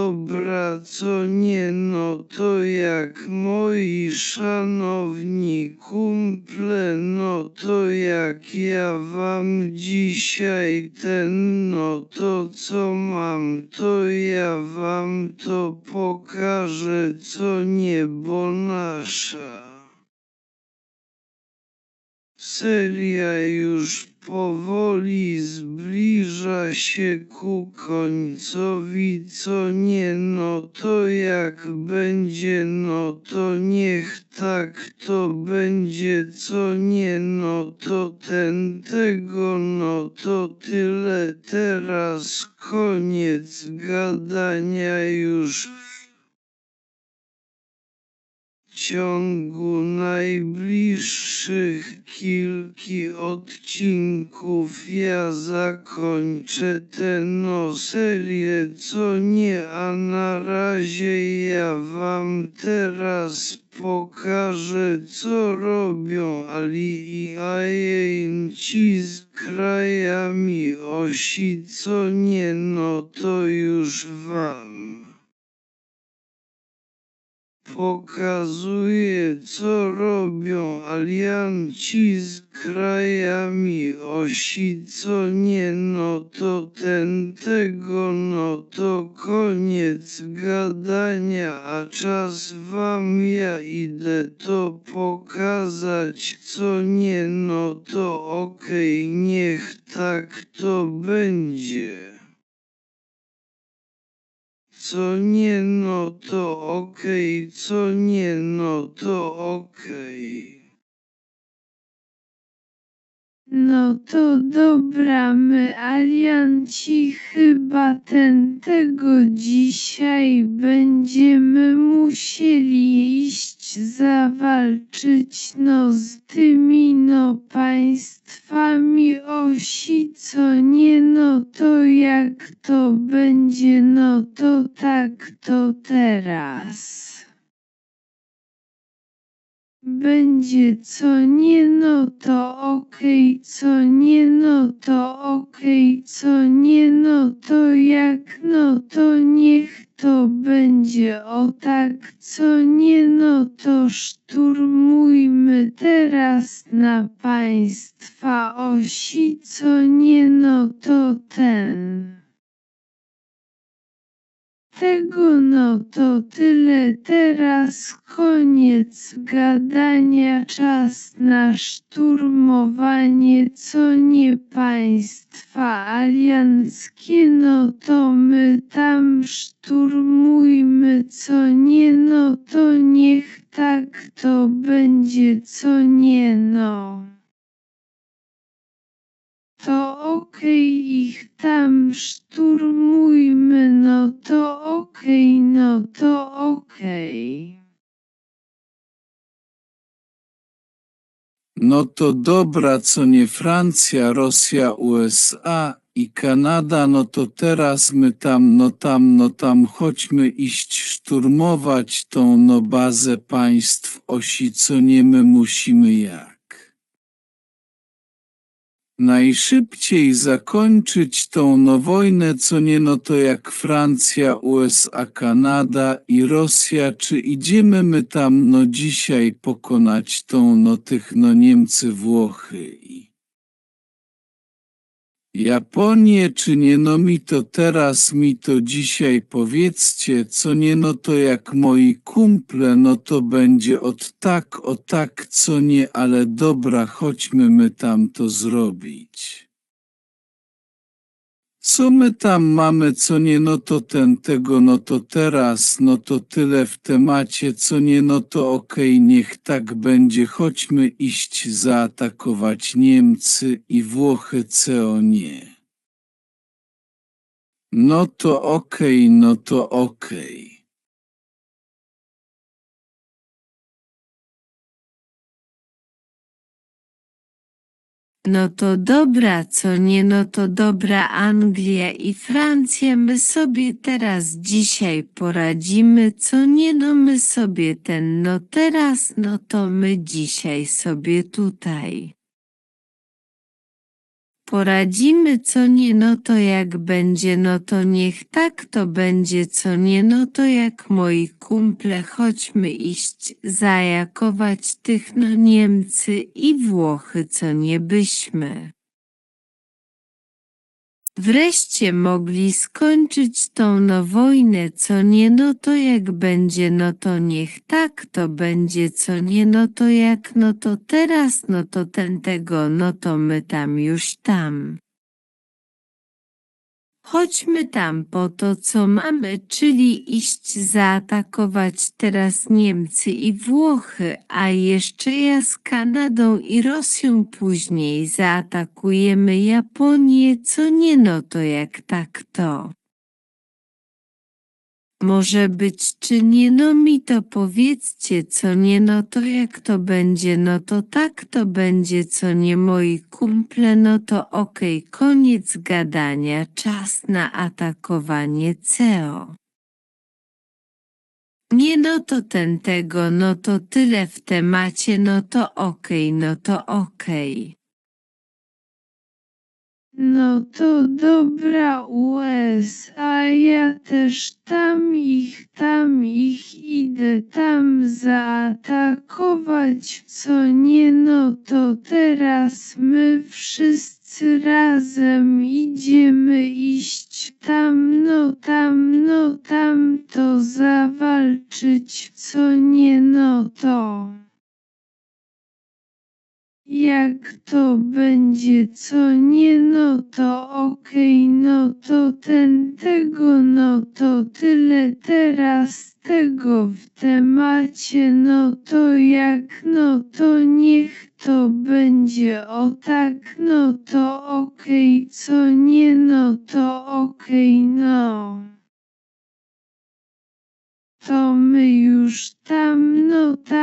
dobra, co nie, no to jak moi szanowni kumple, no to jak ja wam dzisiaj ten, no to co mam, to ja wam to pokażę, co niebo nasza. Seria już powoli zbliża się ku końcowi, co nie, no to jak będzie, no to niech tak to będzie, co nie, no to ten tego, no to tyle. Teraz, koniec gadania już ciągu najbliższych kilki odcinków ja zakończę tę no serię, co nie, a na razie ja wam teraz pokażę, co robią Ali i Ajęci z krajami osi, co nie, no to już wam. Pokazuje, co robią alianci z krajami osi, co nie, no to ten tego, no to koniec gadania, a czas wam ja idę to pokazać, co nie, no to okej, niech tak to będzie. Co nie, no to okej, co nie, no to okej. No to dobra, my alianci chyba ten tego dzisiaj będziemy musieli iść zawalczyć no z tymi no państwami osi, co nie no to jak to będzie no to tak to teraz. Będzie co nie no to okej, co nie no to okej, co nie no to jak no to niech to będzie o tak, co nie no to szturmujmy teraz na państwa osi, co nie no to ten. Tego no to tyle teraz koniec gadania czas na szturmowanie co nie państwa alianckie no to my tam szturmujmy co nie no to niech tak to będzie co nie no. To okej ich tam szturmujmy, no to okej, no to okej. No to dobra, co nie Francja, Rosja, USA i Kanada, no to teraz my tam, no tam, no tam chodźmy iść szturmować tą no bazę państw osi, co nie my musimy jak. Najszybciej zakończyć tą no wojnę, co nie no to jak Francja, USA, Kanada i Rosja, czy idziemy my tam no dzisiaj pokonać tą no tych no Niemcy, Włochy i Japonię, czy nie? No mi to teraz, mi to dzisiaj powiedzcie, co nie? No to jak moi kumple, no to będzie od tak, o tak, co nie, ale dobra, chodźmy my tam to zrobić. Co my tam mamy, co nie, no to ten tego, no to teraz, no to tyle w temacie, co nie, no to okej, niech tak będzie, chodźmy iść zaatakować Niemcy i Włochy, co nie. No to okej, no to okej. No to dobra, co nie, no to dobra Anglia i Francja, my sobie teraz dzisiaj poradzimy, co nie, no my sobie ten, no teraz, no to my dzisiaj sobie tutaj poradzimy co nie no to jak będzie no to niech tak to będzie co nie no to jak moi kumple chodźmy iść zajakować tych no Niemcy i Włochy co nie byśmy. Wreszcie mogli skończyć tą no wojnę, co nie no to jak będzie, no to niech tak to będzie, co nie no to jak no to teraz, no to ten tego, no to my tam już tam. Chodźmy tam po to, co mamy, czyli iść zaatakować teraz Niemcy i Włochy, a jeszcze ja z Kanadą i Rosją później zaatakujemy Japonię, co nie no to jak tak to. Może być czy nie? No mi to powiedzcie, co nie? No to jak to będzie, no to tak to będzie, co nie? Moi kumple, no to okej, koniec gadania, czas na atakowanie CEO. Nie no to ten tego, no to tyle w temacie, no to okej, no to okej. No to dobra USA, ja też tam ich, tam ich idę tam zaatakować, co nie no to teraz my wszyscy razem idziemy iść tam, no tam, no tam to zawalczyć, co nie no to. Jak to będzie, co nie, no to okej, no to ten tego, no to tyle teraz tego w temacie, no to jak, no to niech to będzie o tak, no to okej, co nie, no to okej, no. To my już tam, no tam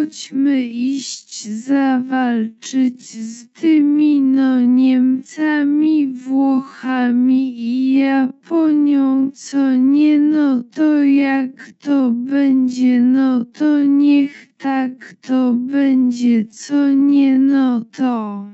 chodźmy iść zawalczyć z tymi no Niemcami, Włochami i Japonią, co nie no to jak to będzie, no to niech tak to będzie, co nie no to.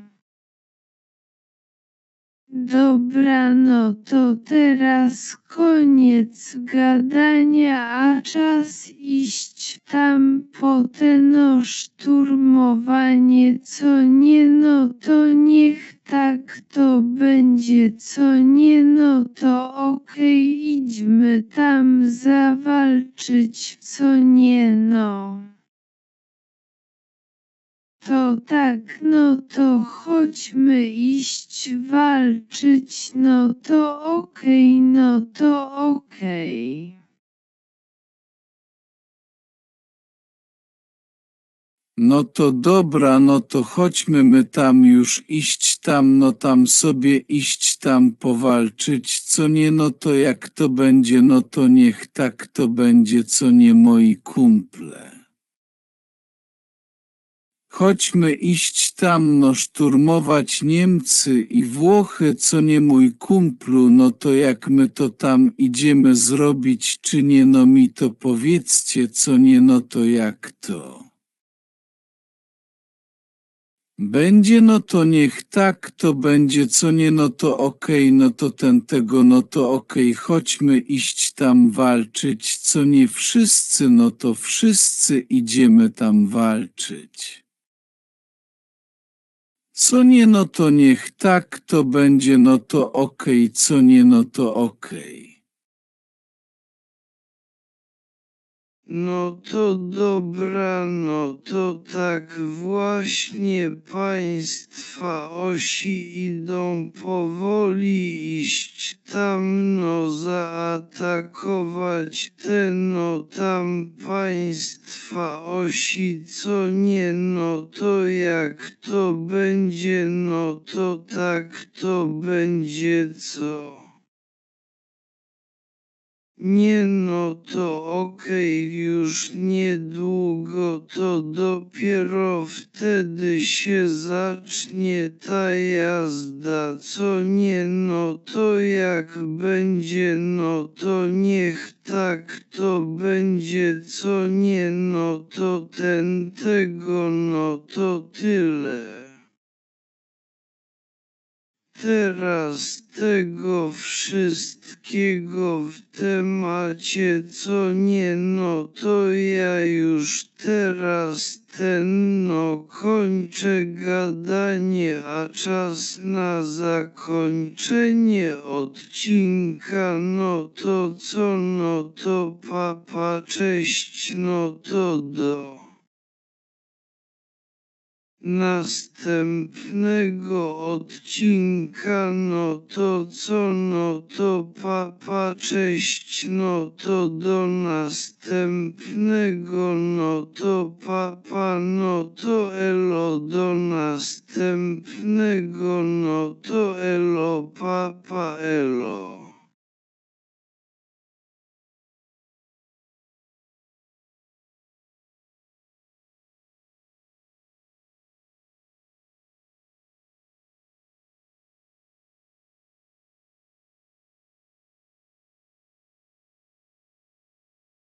Dobra, no to teraz koniec gadania, a czas iść tam po te no szturmowanie, co nie no to niech tak to będzie, co nie no to okej, idźmy tam zawalczyć, tak, no to chodźmy iść walczyć, no to okej, no to okej. No to dobra, no to chodźmy my tam już iść tam, no tam sobie iść tam powalczyć, co nie, no to jak to będzie, no to niech tak to będzie, co nie moi kumple. Chodźmy iść tam, no szturmować Niemcy i Włochy, co nie mój kumplu, no to jak my to tam idziemy zrobić, czy nie, no mi to powiedzcie, co nie, no to jak to. Będzie no to niech tak to będzie, co nie no to okej, no to ten tego, no to okej, chodźmy iść tam walczyć, co nie wszyscy, no to wszyscy idziemy tam walczyć. Co nie no to niech tak to będzie, no to okej, co nie no to okej. No to dobra, no to tak właśnie państwa osi idą powoli iść tam, zaatakować te no tam państwa osi, co nie, no to jak to będzie, no to tak to będzie co. Nie no to okej już niedługo to dopiero wtedy się zacznie ta jazda co nie no to jak będzie no to niech tak to będzie co nie no to ten tego no to tyle. Teraz tego wszystkiego w temacie, co nie, no to ja już teraz ten no kończę gadanie, a czas na zakończenie odcinka, no to co, no to papa, cześć, no to do następnego odcinka, no to co, no to papa, cześć, no to do następnego, no to papa, no to elo, do następnego, no to elo, papa, elo.